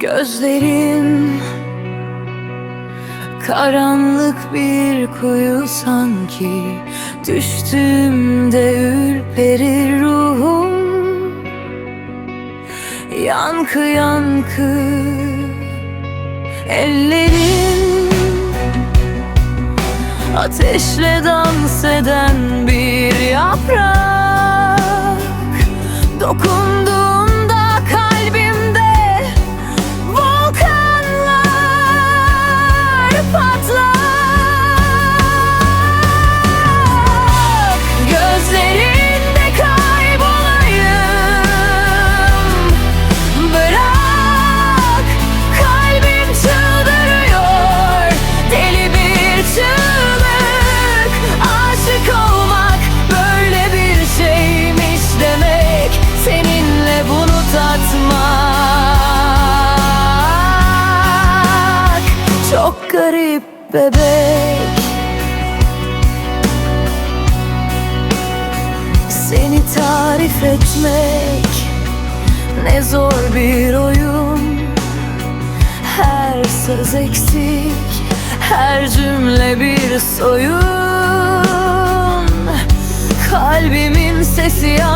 Gözlerin Karanlık bir kuyu sanki. Düştüğümde ürperir ruhum. Yankı yankı Ellerin Ateşle dans eden bir yaprak. Dokunduğunda Aşık olmak böyle bir şeymiş demek Seninle bunu tatmak Çok garip bebek. Seni tarif etmek ne zor bir oyun. Her söz eksik, her cümle bir soyun. Kalbimin sesi yankılanır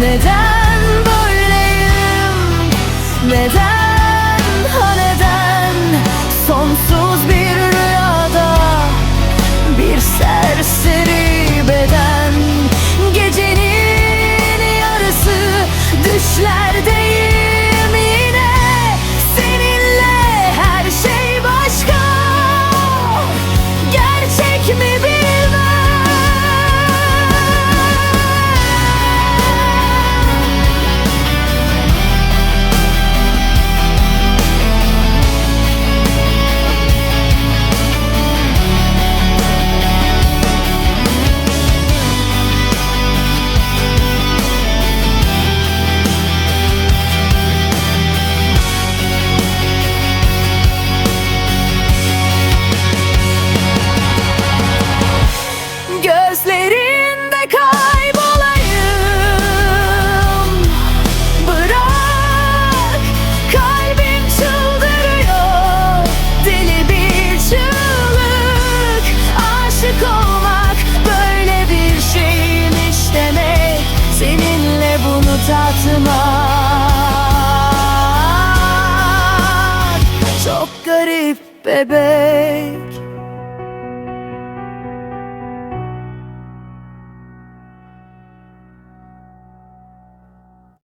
Neden böyleyim? Neden Gözlerinde kaybolayım. Bırak kalbim çıldırıyor. Deli bir çığlık. Aşık olmak böyle bir şeymiş demek. Seninle bunu tatmak. Çok garip bebek